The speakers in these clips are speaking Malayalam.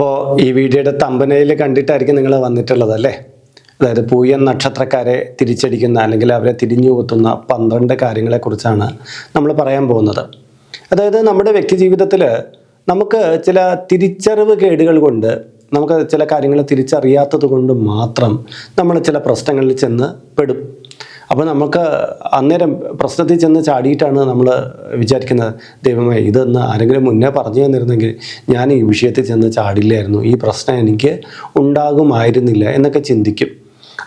അപ്പോൾ ഈ വീഡിയോയുടെ തമ്പനയിൽ കണ്ടിട്ടായിരിക്കും നിങ്ങൾ വന്നിട്ടുള്ളത് അല്ലേ? അതായത് പൂയൻ നക്ഷത്രക്കാരെ തിരിച്ചടിക്കുന്ന അല്ലെങ്കിൽ അവരെ തിരിഞ്ഞു കുത്തുന്ന പന്ത്രണ്ട് കാര്യങ്ങളെക്കുറിച്ചാണ് നമ്മൾ പറയാൻ പോകുന്നത്. അതായത് നമ്മുടെ വ്യക്തി ജീവിതത്തിൽ നമുക്ക് ചില തിരിച്ചറിവ് കേടുകൾ കൊണ്ട് നമുക്ക് ചില കാര്യങ്ങൾ തിരിച്ചറിയാത്തത് കൊണ്ട് മാത്രം നമ്മൾ ചില പ്രശ്നങ്ങളിൽ ചെന്ന് പെടും. അപ്പോൾ നമുക്ക് അന്നേരം പ്രശ്നത്തിൽ ചെന്ന് ചാടിയിട്ടാണ് നമ്മൾ വിചാരിക്കുന്നത് ദൈവമേ ഇതെന്ന് ആരെങ്കിലും മുന്നേ പറഞ്ഞു തന്നിരുന്നെങ്കിൽ ഞാൻ ഈ വിഷയത്തിൽ ചെന്ന് ചാടില്ലായിരുന്നു. ഈ പ്രശ്നം എനിക്ക് ഉണ്ടാകുമായിരുന്നില്ല എന്നൊക്കെ ചിന്തിക്കും.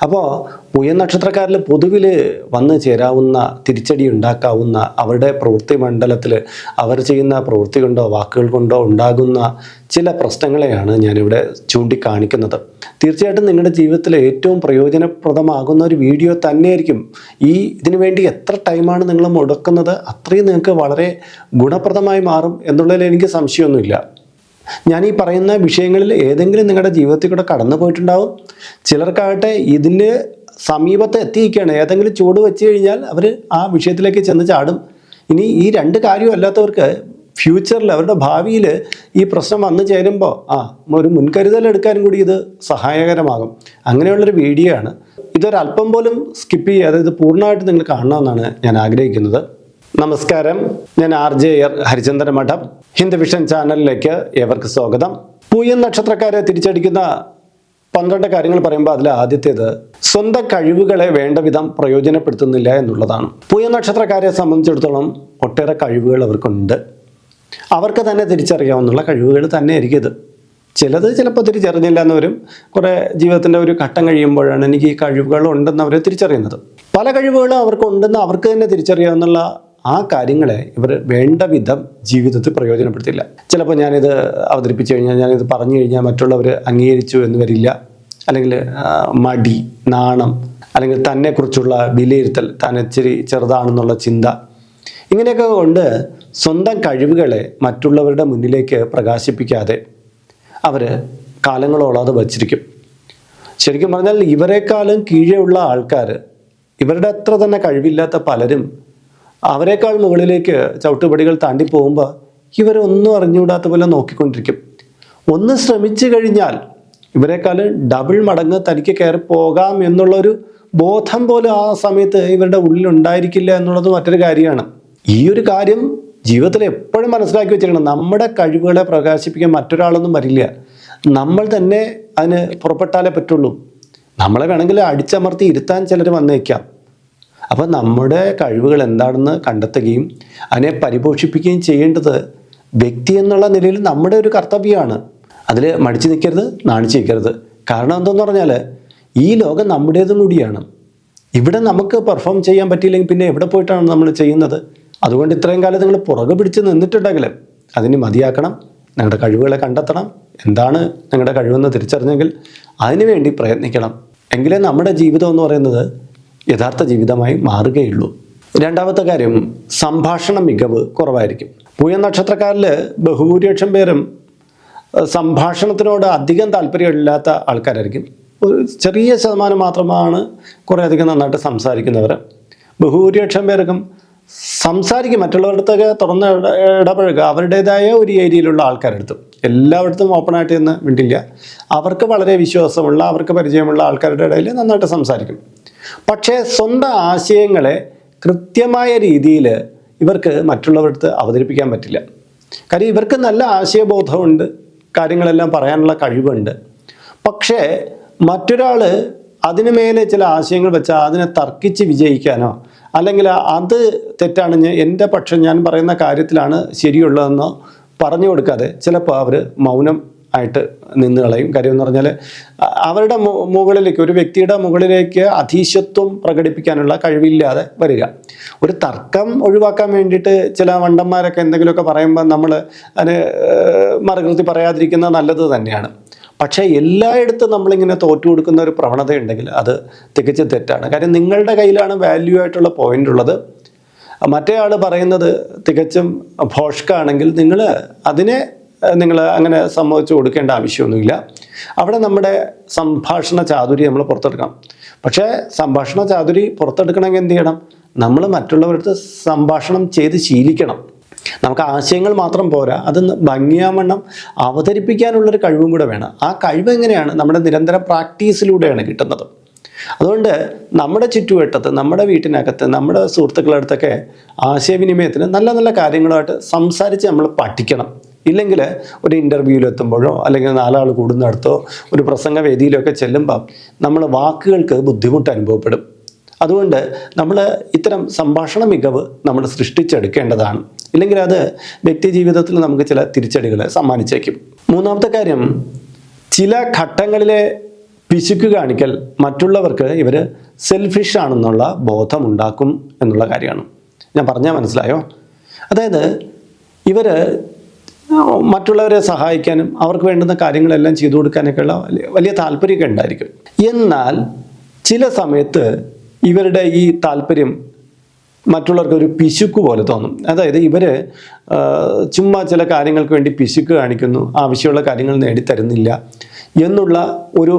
അപ്പോൾ ഉയർ നക്ഷത്രക്കാരിൽ പൊതുവിൽ വന്ന് ചേരാവുന്ന തിരിച്ചടി ഉണ്ടാക്കാവുന്ന അവരുടെ പ്രവൃത്തി മണ്ഡലത്തിൽ അവർ ചെയ്യുന്ന പ്രവൃത്തി കൊണ്ടോ വാക്കുകൾ കൊണ്ടോ ഉണ്ടാകുന്ന ചില പ്രശ്നങ്ങളെയാണ് ഞാനിവിടെ ചൂണ്ടിക്കാണിക്കുന്നത്. തീർച്ചയായിട്ടും നിങ്ങളുടെ ജീവിതത്തിൽ ഏറ്റവും പ്രയോജനപ്രദമാകുന്ന ഒരു വീഡിയോ തന്നെയായിരിക്കും. ഈ ഇതിനു വേണ്ടി എത്ര ടൈമാണ് നിങ്ങൾ മുടക്കുന്നത് അത്രയും നിങ്ങൾക്ക് വളരെ ഗുണപ്രദമായി മാറും എന്നുള്ളതിൽ എനിക്ക് സംശയമൊന്നുമില്ല. ഞാൻ ഈ പറയുന്ന വിഷയങ്ങളിൽ ഏതെങ്കിലും നിങ്ങളുടെ ജീവിതത്തിൽ കൂടെ കടന്നു പോയിട്ടുണ്ടാവും. ചിലർക്കാകട്ടെ ഇതിന്റെ സമീപത്ത് എത്തിയിരിക്കുകയാണ്. ഏതെങ്കിലും ചൂട് വെച്ച് കഴിഞ്ഞാൽ അവർ ആ വിഷയത്തിലേക്ക് ചെന്ന് ചാടും. ഇനി ഈ രണ്ട് കാര്യവും അല്ലാത്തവർക്ക് ഫ്യൂച്ചറിൽ അവരുടെ ഭാവിയിൽ ഈ പ്രശ്നം വന്നു ചേരുമ്പോൾ ആ ഒരു മുൻകരുതൽ എടുക്കാനും കൂടി ഇത് സഹായകരമാകും. അങ്ങനെയുള്ളൊരു വീഡിയോ ആണ് ഇതൊരല്പം പോലും സ്കിപ്പ് ചെയ്യാതെ ഇത് പൂർണമായിട്ട് നിങ്ങൾ കാണണമെന്നാണ് ഞാൻ ആഗ്രഹിക്കുന്നത്. നമസ്കാരം. ഞാൻ ആർ ജെ ഹരിചന്ദ്ര മഠം ഹിന്ദു വിഷൻ ചാനലിലേക്ക് ഏവർക്ക് സ്വാഗതം. പൂയൻ നക്ഷത്രക്കാരെ തിരിച്ചടിക്കുന്ന പന്ത്രണ്ട് കാര്യങ്ങൾ പറയുമ്പോൾ അതിൽ ആദ്യത്തേത് സ്വന്തം കഴിവുകളെ വേണ്ട വിധം പ്രയോജനപ്പെടുത്തുന്നില്ല എന്നുള്ളതാണ്. പൂയൻ നക്ഷത്രക്കാരെ സംബന്ധിച്ചിടത്തോളം ഒട്ടേറെ കഴിവുകൾ അവർക്കുണ്ട്. അവർക്ക് തന്നെ തിരിച്ചറിയാവുന്നുള്ള കഴിവുകൾ തന്നെ ആയിരിക്കും ഇത്. ചിലത് ചിലപ്പോൾ തിരിച്ചറിഞ്ഞില്ല എന്നവരും കുറേ ജീവിതത്തിന്റെ ഒരു ഘട്ടം കഴിയുമ്പോഴാണ് എനിക്ക് ഈ കഴിവുകൾ ഉണ്ടെന്ന് അവർ തിരിച്ചറിയുന്നത്. പല കഴിവുകളും അവർക്കുണ്ടെന്ന് അവർക്ക് തന്നെ തിരിച്ചറിയാവുന്നുള്ള ആ കാര്യങ്ങളെ ഇവർ വേണ്ട വിധം ജീവിതത്തിൽ പ്രയോജനപ്പെടുത്തില്ല ചിലപ്പോൾ ഞാനിത് അവതരിപ്പിച്ചു കഴിഞ്ഞാൽ ഞാനിത് പറഞ്ഞു കഴിഞ്ഞാൽ മറ്റുള്ളവർ അംഗീകരിച്ചു എന്ന് വരില്ല. അല്ലെങ്കിൽ മടി നാണം അല്ലെങ്കിൽ തന്നെക്കുറിച്ചുള്ള വിലയിരുത്തൽ താൻ ഇച്ചിരി ചെറുതാണെന്നുള്ള ചിന്ത. ഇങ്ങനെയൊക്കെ കൊണ്ട് സ്വന്തം കഴിവുകളെ മറ്റുള്ളവരുടെ മുന്നിലേക്ക് പ്രകാശിപ്പിക്കാതെ അവർ കാലങ്ങളോളം അത് വച്ചിരിക്കും. ശരിക്കും പറഞ്ഞാൽ ഇവരെക്കാളും കീഴെയുള്ള ആൾക്കാർ ഇവരുടെ അത്ര തന്നെ കഴിവില്ലാത്ത പലരും അവരെക്കാൾ മുകളിലേക്ക് ചവിട്ടുപടികൾ താണ്ടി പോകുമ്പോൾ ഇവരൊന്നും അറിഞ്ഞുകൂടാത്ത പോലെ നോക്കിക്കൊണ്ടിരിക്കും. ഒന്ന് ശ്രമിച്ചു കഴിഞ്ഞാൽ ഇവരെക്കാൾ ഡബിൾ മടങ്ങ് തനിക്ക് കയറി പോകാം എന്നുള്ളൊരു ബോധം പോലും ആ സമയത്ത് ഇവരുടെ ഉള്ളിൽ ഉണ്ടായിരിക്കില്ല എന്നുള്ളത് മറ്റൊരു കാര്യമാണ്. ഈ ഒരു കാര്യം ജീവിതത്തിൽ എപ്പോഴും മനസ്സിലാക്കി വെച്ചിരിക്കണം. നമ്മുടെ കഴിവുകളെ പ്രകാശിപ്പിക്കാൻ മറ്റൊരാളൊന്നും വരില്ല. നമ്മൾ തന്നെ അതിന് പുറപ്പെട്ടാലേ പറ്റുള്ളൂ. നമ്മളെ വേണമെങ്കിൽ അടിച്ചമർത്തി ഇരുത്താൻ ചിലർ വന്നേക്കാം. അപ്പോൾ നമ്മുടെ കഴിവുകൾ എന്താണെന്ന് കണ്ടെത്തുകയും അതിനെ പരിപോഷിപ്പിക്കുകയും ചെയ്യേണ്ടത് വ്യക്തി എന്നുള്ള നിലയിൽ നമ്മുടെ ഒരു കർത്തവ്യമാണ്. അതിൽ മടിച്ചു നിൽക്കരുത് നാണിച്ചു നിൽക്കരുത്. കാരണം എന്തെന്ന് പറഞ്ഞാൽ ഈ ലോകം നമ്മുടേതും കൂടിയാണ്. ഇവിടെ നമുക്ക് പെർഫോം ചെയ്യാൻ പറ്റിയില്ലെങ്കിൽ പിന്നെ എവിടെ പോയിട്ടാണ് നമ്മൾ ചെയ്യുന്നത്? അതുകൊണ്ട് ഇത്രയും കാലം നിങ്ങൾ പുറകെ പിടിച്ച് നിന്നിട്ടുണ്ടെങ്കിൽ അതിന് മതിയാക്കണം നിങ്ങളുടെ കഴിവുകളെ കണ്ടെത്തണം. എന്താണ് നിങ്ങളുടെ കഴിവെന്ന് തിരിച്ചറിഞ്ഞെങ്കിൽ അതിനുവേണ്ടി പ്രയത്നിക്കണം. എങ്കിലേ നമ്മുടെ ജീവിതം എന്ന് പറയുന്നത് യഥാർത്ഥ ജീവിതമായി മാറുകയുള്ളൂ. രണ്ടാമത്തെ കാര്യം സംഭാഷണ മികവ് കുറവായിരിക്കും. പൂയ നക്ഷത്രക്കാരിൽ ബഹുഭൂരിപക്ഷം പേരും സംഭാഷണത്തിനോട് അധികം താല്പര്യമില്ലാത്ത ആൾക്കാരായിരിക്കും. ഒരു ചെറിയ ശതമാനം മാത്രമാണ് കുറേ അധികം നന്നായിട്ട് സംസാരിക്കുന്നവർ ബഹുഭൂരിപക്ഷം പേർക്കും സംസാരിക്കും മറ്റുള്ളവരുടെ തുറന്ന് ഇട- ഇടപഴകുക. അവരുടേതായ ഒരു ഏരിയയിലുള്ള ആൾക്കാരെടുത്തും. എല്ലായിടത്തും ഓപ്പണായിട്ട് നിന്ന് വിണ്ടില്ല അവർക്ക് വളരെ വിശ്വാസമുള്ള അവർക്ക് പരിചയമുള്ള ആൾക്കാരുടെ ഇടയിൽ നന്നായിട്ട് സംസാരിക്കും. പക്ഷേ സ്വന്തം ആശയങ്ങളെ കൃത്യമായ രീതിയിൽ ഇവർക്ക് മറ്റുള്ളവരുടെ അടുത്ത് അവതരിപ്പിക്കാൻ പറ്റില്ല. കാര്യം ഇവർക്ക് നല്ല ആശയബോധമുണ്ട് കാര്യങ്ങളെല്ലാം പറയാനുള്ള കഴിവുണ്ട്. പക്ഷേ മറ്റൊരാൾ അതിനു മേലെ ചില ആശയങ്ങൾ വെച്ചാൽ അതിനെ തർക്കിച്ച് വിജയിക്കാനോ അല്ലെങ്കിൽ അത് തെറ്റാണ് ഞാൻ എന്റെ പക്ഷം ഞാൻ പറയുന്ന കാര്യത്തിലാണ് ശരിയുള്ളതെന്നോ പറഞ്ഞു കൊടുക്കാതെ ചിലപ്പോൾ അവർ മൗനം ആയിട്ട് നിന്ന് കളയും. കാര്യം എന്ന് പറഞ്ഞാൽ അവരുടെ മുകളിലേക്ക് ഒരു വ്യക്തിയുടെ മുകളിലേക്ക് അധീശത്വം പ്രകടിപ്പിക്കാനുള്ള കഴിവില്ലാതെ വരിക. ഒരു തർക്കം ഒഴിവാക്കാൻ വേണ്ടിയിട്ട് ചില വണ്ടന്മാരൊക്കെ എന്തെങ്കിലുമൊക്കെ പറയുമ്പോൾ നമ്മൾ അതിന് മറുകൃതി പറയാതിരിക്കുന്നത് നല്ലത് തന്നെയാണ്. പക്ഷേ എല്ലായിടത്തും നമ്മളിങ്ങനെ തോറ്റു കൊടുക്കുന്ന ഒരു പ്രവണത ഉണ്ടെങ്കിൽ അത് തികച്ചും തെറ്റാണ്. കാര്യം നിങ്ങളുടെ കയ്യിലാണ് വാല്യൂ ആയിട്ടുള്ള പോയിന്റ് ഉള്ളത്. മറ്റേ ആൾ പറയുന്നത് തികച്ചും ഭോഷ്കാണെങ്കിൽ നിങ്ങൾ അതിനെ നിങ്ങൾ അങ്ങനെ സമ്മതിച്ചു കൊടുക്കേണ്ട ആവശ്യമൊന്നുമില്ല. അവിടെ നമ്മുടെ സംഭാഷണ ചാതുരി നമ്മൾ പുറത്തെടുക്കണം. പക്ഷേ സംഭാഷണ ചാതുരി പുറത്തെടുക്കണമെങ്കിൽ എന്ത് ചെയ്യണം? നമ്മൾ മറ്റുള്ളവരുടെ അടുത്ത് സംഭാഷണം ചെയ്ത് ശീലിക്കണം. നമുക്ക് ആശയങ്ങൾ മാത്രം പോരാ. അത് ഭംഗിയാവണ്ണം അവതരിപ്പിക്കാനുള്ളൊരു കഴിവും കൂടെ വേണം. ആ കഴിവ് എങ്ങനെയാണ്? നമ്മുടെ നിരന്തര പ്രാക്ടീസിലൂടെയാണ് കിട്ടുന്നത്. അതുകൊണ്ട് നമ്മുടെ ചുറ്റുവട്ടത്ത് നമ്മുടെ വീട്ടിനകത്ത് നമ്മുടെ സുഹൃത്തുക്കളടുത്തൊക്കെ ആശയവിനിമയത്തിന് നല്ല നല്ല കാര്യങ്ങളായിട്ട് സംസാരിച്ച് നമ്മൾ പഠിക്കണം. ഇല്ലെങ്കിൽ ഒരു ഇന്റർവ്യൂവിലെത്തുമ്പോഴോ അല്ലെങ്കിൽ നാലാൾ കൂടുന്നിടത്തോ ഒരു പ്രസംഗ വേദിയിലോ ഒക്കെ ചെല്ലുമ്പം നമ്മൾ വാക്കുകൾക്ക് ബുദ്ധിമുട്ട് അനുഭവപ്പെടും. അതുകൊണ്ട് നമ്മൾ ഇത്തരം സംഭാഷണ മികവ് നമ്മൾ സൃഷ്ടിച്ചെടുക്കേണ്ടതാണ്. ഇല്ലെങ്കിൽ അത് വ്യക്തി ജീവിതത്തിൽ നമുക്ക് ചില തിരിച്ചടികൾ സമ്മാനിച്ചേക്കും. മൂന്നാമത്തെ കാര്യം ചില ഘട്ടങ്ങളിലെ പിശുക്ക് കാണിക്കൽ മറ്റുള്ളവർക്ക് ഇവർ സെൽഫിഷ് ആണെന്നുള്ള ബോധമുണ്ടാക്കും എന്നുള്ള കാര്യമാണ്. ഞാൻ പറഞ്ഞാൽ മനസ്സിലായോ? അതായത് ഇവർ മറ്റുള്ളവരെ സഹായിക്കാനും അവർക്ക് വേണ്ടുന്ന കാര്യങ്ങളെല്ലാം ചെയ്തു കൊടുക്കാനൊക്കെയുള്ള വലിയ താല്പര്യമൊക്കെ ഉണ്ടായിരിക്കും. എന്നാൽ ചില സമയത്ത് ഇവരുടെ ഈ താല്പര്യം മറ്റുള്ളവർക്ക് ഒരു പിശുക്ക് പോലെ തോന്നും. അതായത് ഇവർ ചുമ്മാ ചില കാര്യങ്ങൾക്ക് വേണ്ടി പിശുക്ക് കാണിക്കുന്നു ആവശ്യമുള്ള കാര്യങ്ങൾ നേടിത്തരുന്നില്ല എന്നുള്ള ഒരു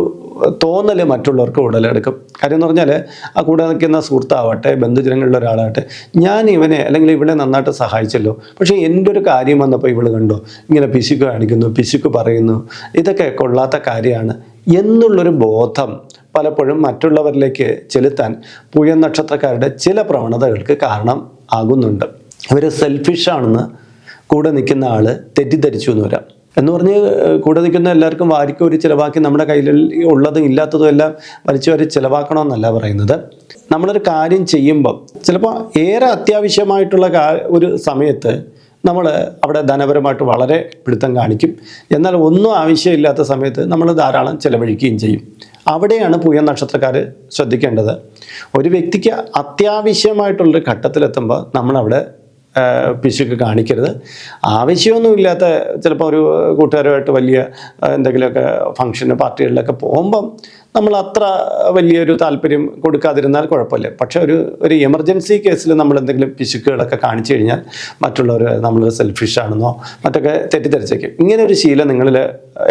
തോന്നൽ മറ്റുള്ളവർക്ക് ഉടലെടുക്കും. കാര്യം എന്ന് പറഞ്ഞാൽ ആ കൂടെ നിൽക്കുന്ന സുഹൃത്താവട്ടെ ബന്ധുജനങ്ങളിലെ ഒരാളാവട്ടെ ഞാൻ ഇവനെ അല്ലെങ്കിൽ ഇവളെ നന്നായിട്ട് സഹായിച്ചല്ലോ. പക്ഷേ എന്റെ ഒരു കാര്യം വന്നപ്പോൾ ഇവൾ കണ്ടോ. ഇങ്ങനെ പിശുക്ക് കാണിക്കുന്നു പിശുക്ക് പറയുന്നു. ഇതൊക്കെ കൊള്ളാത്ത കാര്യമാണ്. എന്നുള്ളൊരു ബോധം പലപ്പോഴും മറ്റുള്ളവരിലേക്ക് ചെലുത്താൻ പുയ നക്ഷത്രക്കാരുടെ ചില പ്രവണതകൾക്ക് കാരണം ആകുന്നുണ്ട്. ഇവർ സെൽഫിഷാണെന്ന് കൂടെ നിൽക്കുന്ന ആൾ തെറ്റിദ്ധരിച്ചു എന്ന് വരാം. എന്ന് പറഞ്ഞ് കൂടെ നിൽക്കുന്ന എല്ലാവർക്കും വാരിക്കോരി ചിലവാക്കി നമ്മുടെ കയ്യിൽ ഉള്ളതും ഇല്ലാത്തതും എല്ലാം വലിച്ചു വരെ ചിലവാക്കണമെന്നല്ല പറയുന്നത്. നമ്മളൊരു കാര്യം ചെയ്യുമ്പം ചിലപ്പോൾ ഏറെ അത്യാവശ്യമായിട്ടുള്ള ഒരു സമയത്ത് നമ്മൾ അവിടെ ധനപരമായിട്ട് വളരെ പിടുത്തം കാണിക്കും. എന്നാൽ ഒന്നും ആവശ്യമില്ലാത്ത സമയത്ത് നമ്മൾ ധാരാളം ചിലവഴിക്കുകയും ചെയ്യും. അവിടെയാണ് പൂയ നക്ഷത്രക്കാർ ശ്രദ്ധിക്കേണ്ടത്. ഒരു വ്യക്തിക്ക് അത്യാവശ്യമായിട്ടുള്ളൊരു ഘട്ടത്തിലെത്തുമ്പോൾ നമ്മളവിടെ പിശുക്ക് കാണിക്കരുത്. ആവശ്യമൊന്നുമില്ലാത്ത ചിലപ്പോൾ ഒരു കൂട്ടുകാരുമായിട്ട് വലിയ എന്തെങ്കിലുമൊക്കെ ഫംഗ്ഷന് പാർട്ടികളിലൊക്കെ പോകുമ്പം നമ്മൾ അത്ര വലിയൊരു താല്പര്യം കൊടുക്കാതിരുന്നാൽ കുഴപ്പമില്ല. പക്ഷെ ഒരു ഒരു എമർജൻസി കേസിൽ നമ്മൾ എന്തെങ്കിലും പിശുക്കുകളൊക്കെ കാണിച്ചു കഴിഞ്ഞാൽ മറ്റുള്ളവർ നമ്മൾ സെൽഫിഷ് ആണെന്നോ മറ്റൊക്കെ തെറ്റിദ്ധരിച്ചേക്കും. ഇങ്ങനെ ഒരു ശീലം നിങ്ങളിൽ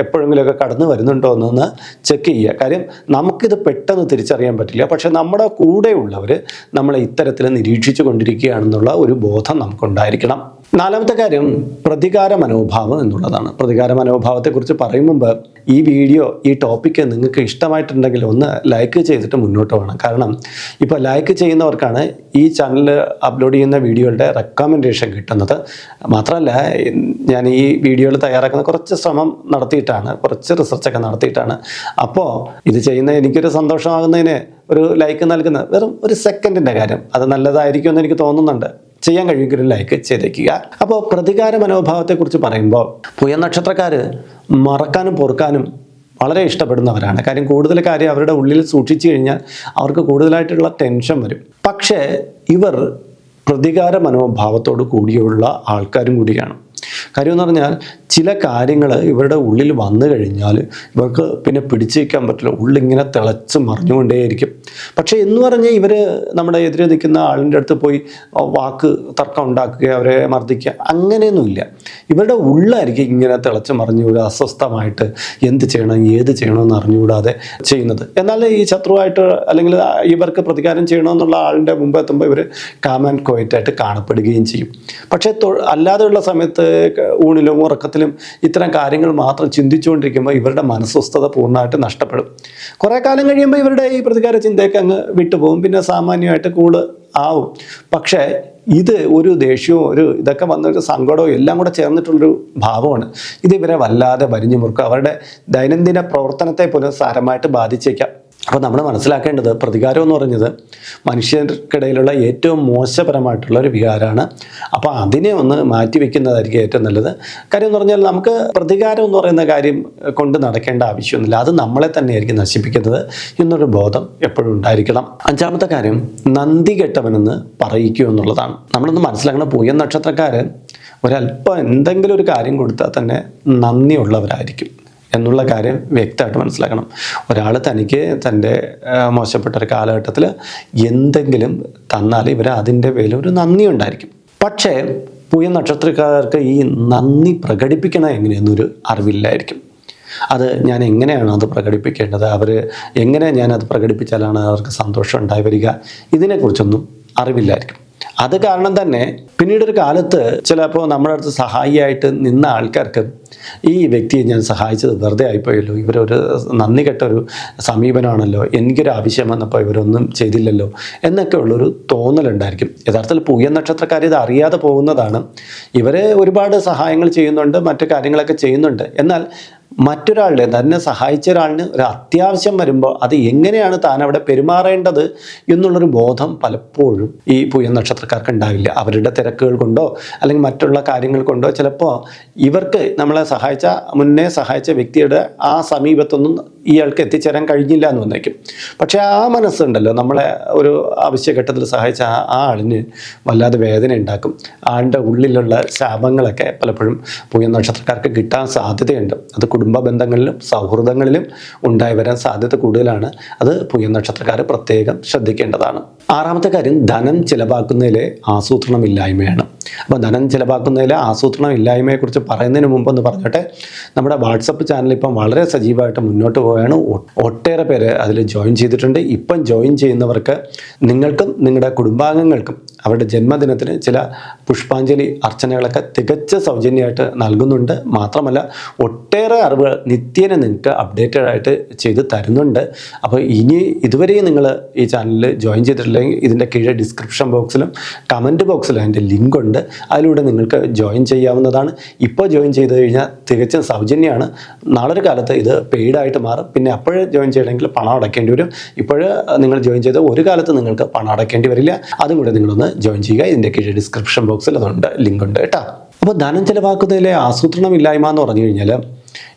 എപ്പോഴെങ്കിലുമൊക്കെ കടന്നു വരുന്നുണ്ടോ എന്നൊന്ന് ചെക്ക് ചെയ്യുക. കാര്യം നമുക്കിത് പെട്ടെന്ന് തിരിച്ചറിയാൻ പറ്റില്ല. പക്ഷെ നമ്മുടെ കൂടെയുള്ളവർ നമ്മളെ ഇത്തരത്തിൽ നിരീക്ഷിച്ചു കൊണ്ടിരിക്കുകയാണെന്നുള്ള ഒരു ബോധം നമുക്കുണ്ടായിരിക്കണം. നാലാമത്തെ കാര്യം പ്രതികാര മനോഭാവം എന്നുള്ളതാണ്. പ്രതികാര മനോഭാവത്തെക്കുറിച്ച് പറയും മുമ്പ് ഈ വീഡിയോ ഈ ടോപ്പിക്ക് നിങ്ങൾക്ക് ഇഷ്ടമായിട്ടുണ്ടെങ്കിൽ ഒന്ന് ലൈക്ക് ചെയ്തിട്ട് മുന്നോട്ട് പോകണം. കാരണം ഇപ്പോൾ ലൈക്ക് ചെയ്യുന്നവർക്കാണ് ഈ ചാനൽ അപ്ലോഡ് ചെയ്യുന്ന വീഡിയോകളുടെ റെക്കമെൻഡേഷൻ കിട്ടുന്നത്. മാത്രമല്ല ഞാൻ ഈ വീഡിയോകൾ തയ്യാറാക്കുന്ന കുറച്ച് ശ്രമം നടത്തിയിട്ടാണ് കുറച്ച് റിസർച്ചൊക്കെ നടത്തിയിട്ടാണ്. അപ്പോൾ ഇത് ചെയ്യുന്ന എനിക്കൊരു സന്തോഷമാകുന്നതിന് ഒരു ലൈക്ക് നൽകുന്ന വെറും ഒരു സെക്കൻഡിന്റെ കാര്യം. അത് നല്ലതായിരിക്കും എന്ന് എനിക്ക് തോന്നുന്നുണ്ട്. ചെയ്യാൻ കഴിയുമെങ്കിൽ ഒരു ലൈക്ക് ചെയ്തേക്കുക. അപ്പോൾ പ്രതികാര മനോഭാവത്തെക്കുറിച്ച് പറയുമ്പോൾ പുയ നക്ഷത്രക്കാർ മറക്കാനും പൊറുക്കാനും വളരെ ഇഷ്ടപ്പെടുന്നവരാണ്. കാര്യം കൂടുതൽ കാര്യം അവരുടെ ഉള്ളിൽ സൂക്ഷിച്ചു കഴിഞ്ഞാൽ അവർക്ക് കൂടുതലായിട്ടുള്ള ടെൻഷൻ വരും. പക്ഷേ ഇവർ പ്രതികാര മനോഭാവത്തോട് കൂടിയുള്ള ആൾക്കാരും കൂടിയാണ്. കാര്യം എന്ന് പറഞ്ഞാൽ ചില കാര്യങ്ങൾ ഇവരുടെ ഉള്ളിൽ വന്നു കഴിഞ്ഞാൽ ഇവർക്ക് പിന്നെ പിടിച്ചു വയ്ക്കാൻ പറ്റില്ല ഉള്ളിങ്ങനെ തിളച്ച് മറിഞ്ഞുകൊണ്ടേയിരിക്കും. പക്ഷേ എന്ന് പറഞ്ഞ് ഇവർ നമ്മുടെ എതിരെ നിൽക്കുന്ന ആളിന്റെ അടുത്ത് പോയി വാക്ക് തർക്കം ഉണ്ടാക്കുക അവരെ മർദ്ദിക്കുക അങ്ങനെയൊന്നുമില്ല. ഇവരുടെ ഉള്ളായിരിക്കും ഇങ്ങനെ തിളച്ച് മറിഞ്ഞു ഒരു അസ്വസ്ഥമായിട്ട് എന്ത് ചെയ്യണം ഏത് ചെയ്യണമെന്ന് അറിഞ്ഞുകൂടാതെ ചെയ്യുന്നത്. എന്നാൽ ഈ ശത്രുവായിട്ട് അല്ലെങ്കിൽ ഇവർക്ക് പ്രതികാരം ചെയ്യണമെന്നുള്ള ആളിന്റെ മുമ്പ് എത്തുമ്പോൾ ഇവർ കാമൻ ആൻഡ് ക്വയറ്റായിട്ട് കാണപ്പെടുകയും ചെയ്യും. പക്ഷേ അല്ലാതെയുള്ള സമയത്ത് ഊണിലും ഉറക്കത്തിലും ഇത്തരം കാര്യങ്ങൾ മാത്രം ചിന്തിച്ചുകൊണ്ടിരിക്കുമ്പോൾ ഇവരുടെ മനസ്വസ്ഥത പൂർണമായിട്ട് നഷ്ടപ്പെടും. കുറേ കാലം കഴിയുമ്പോൾ ഇവരുടെ ഈ പ്രതികാര ചിന്തയൊക്കെ അങ്ങ് വിട്ടുപോകും. പിന്നെ സാമാന്യമായിട്ട് കൂട് ആവും. പക്ഷേ ഇത് ഒരു ദേഷ്യവും ഒരു ഇതൊക്കെ വന്നൊരു സങ്കടവും എല്ലാം കൂടെ ചേർന്നിട്ടുള്ളൊരു ഭാവമാണ്. ഇത് ഇവരെ വല്ലാതെ വരിഞ്ഞു മുറുക്കും അവരുടെ ദൈനംദിന പ്രവർത്തനത്തെ പോലും സാരമായിട്ട് ബാധിച്ചേക്കാം. അപ്പോൾ നമ്മൾ മനസ്സിലാക്കേണ്ടത് പ്രതികാരം എന്ന് പറഞ്ഞത് മനുഷ്യർക്കിടയിലുള്ള ഏറ്റവും മോശപരമായിട്ടുള്ള ഒരു വികാരമാണ്. അപ്പോൾ അതിനെ ഒന്ന് മാറ്റി വയ്ക്കുന്നതായിരിക്കും ഏറ്റവും നല്ലത്. കാര്യം എന്ന് പറഞ്ഞാൽ നമുക്ക് പ്രതികാരം എന്ന് പറയുന്ന കാര്യം കൊണ്ട് നടക്കേണ്ട ആവശ്യമൊന്നുമില്ല. അത് നമ്മളെ തന്നെയായിരിക്കും നശിപ്പിക്കുന്നത് എന്നൊരു ബോധം എപ്പോഴും ഉണ്ടായിരിക്കണം. അഞ്ചാമത്തെ കാര്യം നന്ദി കെട്ടവനെന്ന് പറയിക്കൂ എന്നുള്ളതാണ്. നമ്മളൊന്ന് മനസ്സിലാക്കണം പൂയ നക്ഷത്രക്കാരൻ ഒരല്പം എന്തെങ്കിലും ഒരു കാര്യം കൊടുത്താൽ തന്നെ നന്ദിയുള്ളവരായിരിക്കും. എന്നുള്ള കാര്യം വ്യക്തമായിട്ട് മനസ്സിലാക്കണം. ഒരാൾ തനിക്ക് തന്റെ മോശപ്പെട്ട ഒരു കാലഘട്ടത്തിൽ എന്തെങ്കിലും തന്നാൽ ഇവർ അതിന്റെ പേരിൽ ഒരു നന്ദി ഉണ്ടായിരിക്കും. പക്ഷേ പുയ നക്ഷത്രക്കാർക്ക് ഈ നന്ദി പ്രകടിപ്പിക്കണം എങ്ങനെയെന്നൊരു അറിവില്ലായിരിക്കും. അത് ഞാൻ എങ്ങനെയാണ് അത് പ്രകടിപ്പിക്കേണ്ടത്? അവർ എങ്ങനെ ഞാൻ അത് പ്രകടിപ്പിച്ചാലാണ് അവർക്ക് സന്തോഷം ഉണ്ടായി വരിക? ഇതിനെക്കുറിച്ചൊന്നും അറിവില്ലായിരിക്കും. അത് കാരണം തന്നെ പിന്നീട് ഒരു കാലത്ത് ചിലപ്പോൾ നമ്മുടെ അടുത്ത് സഹായിയായിട്ട് നിന്ന ആൾക്കാർക്ക് ഈ വ്യക്തിയെ ഞാൻ സഹായിച്ചത് വെറുതെ ആയിപ്പോയല്ലോ. ഇവരൊരു നന്ദി കെട്ടൊരു സമീപനമാണല്ലോ എനിക്കൊരു ആവശ്യം വന്നപ്പോൾ ഇവരൊന്നും ചെയ്തില്ലല്ലോ എന്നൊക്കെ ഉള്ളൊരു തോന്നലുണ്ടായിരിക്കും. യഥാർത്ഥത്തിൽ പൂയ നക്ഷത്രക്കാർ ഇത് അറിയാതെ പോകുന്നതാണ്. ഇവർ ഒരുപാട് സഹായങ്ങൾ ചെയ്യുന്നുണ്ട് മറ്റു കാര്യങ്ങളൊക്കെ ചെയ്യുന്നുണ്ട്. എന്നാൽ മറ്റൊരാളുടെ തന്നെ സഹായിച്ച ഒരാളിന് ഒരു അത്യാവശ്യം വരുമ്പോൾ അത് എങ്ങനെയാണ് താൻ അവിടെ പെരുമാറേണ്ടത് എന്നുള്ളൊരു ബോധം പലപ്പോഴും ഈ പൂയ നക്ഷത്രക്കാർക്ക് ഉണ്ടാവില്ല. അവരുടെ തിരക്കുകൾ കൊണ്ടോ അല്ലെങ്കിൽ മറ്റുള്ള കാര്യങ്ങൾ കൊണ്ടോ ചിലപ്പോൾ ഇവർക്ക് നമ്മളെ സഹായിച്ച മുന്നേ സഹായിച്ച വ്യക്തിയുടെ ആ സമീപത്തൊന്നും ഇയാൾക്ക് എത്തിച്ചേരാൻ കഴിഞ്ഞില്ല എന്ന് വന്നേക്കും. പക്ഷേ ആ മനസ്സുണ്ടല്ലോ നമ്മളെ ഒരു ആവശ്യഘട്ടത്തിൽ സഹായിച്ച ആ ആളിന് വല്ലാതെ വേദന ഉണ്ടാക്കും. ആളുടെ ഉള്ളിലുള്ള ശാപങ്ങളൊക്കെ പലപ്പോഴും പൂയ നക്ഷത്രക്കാർക്ക് കിട്ടാൻ സാധ്യതയുണ്ട്. അത് കുടുംബ ബന്ധങ്ങളിലും സൗഹൃദങ്ങളിലും ഉണ്ടായി വരാൻ സാധ്യത കൂടുതലാണ്. അത് പൂയ നക്ഷത്രക്കാർ പ്രത്യേകം ശ്രദ്ധിക്കേണ്ടതാണ്. ആറാമത്തെ കാര്യം ധനം ചിലവാക്കുന്നതിലെ ആസൂത്രണമില്ലായ്മയാണ്. അപ്പോൾ ധനം ചിലവാക്കുന്നതിലെ ആസൂത്രണം ഇല്ലായ്മയെക്കുറിച്ച് പറയുന്നതിന് മുമ്പ് ഒന്ന് പറഞ്ഞോട്ടെ നമ്മുടെ വാട്സപ്പ് ചാനൽ ഇപ്പം വളരെ സജീവമായിട്ട് മുന്നോട്ട് പോവുകയാണ്. ഒട്ടേറെ പേര് അതിൽ ജോയിൻ ചെയ്തിട്ടുണ്ട്. ഇപ്പം ജോയിൻ ചെയ്യുന്നവർക്ക് നിങ്ങൾക്കും നിങ്ങളുടെ കുടുംബാംഗങ്ങൾക്കും അവരുടെ ജന്മദിനത്തിന് ചില പുഷ്പാഞ്ജലി അർച്ചനകളൊക്കെ തികച്ച സൗജന്യമായിട്ട് നൽകുന്നുണ്ട്. മാത്രമല്ല ഒട്ടേറെ അറിവുകൾ നിത്യേന നിങ്ങൾക്ക് അപ്ഡേറ്റഡ് ആയിട്ട് ചെയ്ത് തരുന്നുണ്ട്. അപ്പോൾ ഇനി ഇതുവരെയും നിങ്ങൾ ഈ ചാനലിൽ ജോയിൻ ചെയ്തിട്ടില്ലെങ്കിൽ ഇതിന്റെ കീഴെ ഡിസ്ക്രിപ്ഷൻ ബോക്സിലും കമന്റ് ബോക്സിലും അതിന്റെ ലിങ്ക് ഉണ്ട്. അതിലൂടെ നിങ്ങൾക്ക് ജോയിൻ ചെയ്യാവുന്നതാണ്. ഇപ്പോൾ ജോയിൻ ചെയ്ത് കഴിഞ്ഞാൽ തികച്ചും സൗജന്യമാണ്. നാളൊരു കാലത്ത് ഇത് പെയ്ഡായിട്ട് മാറും. പിന്നെ അപ്പോഴേ ജോയിൻ ചെയ്യണമെങ്കിൽ പണം അടയ്ക്കേണ്ടി വരും. ഇപ്പോൾ നിങ്ങൾ ജോയിൻ ചെയ്ത ഒരു കാലത്ത് നിങ്ങൾക്ക് പണം അടയ്ക്കേണ്ടി വരില്ല. അതും കൂടെ നിങ്ങളൊന്ന് ജോയിൻ ചെയ്യുക. ഇതിന്റെ കീഴിൽ ഡിസ്ക്രിപ്ഷൻ ബോക്സിൽ അതുണ്ട് ലിങ്ക് ഉണ്ട് കേട്ടോ. അപ്പോൾ ധനം ചിലവാക്കുന്നതിലെ ആസൂത്രണമില്ലായ്മ എന്ന് പറഞ്ഞു കഴിഞ്ഞാൽ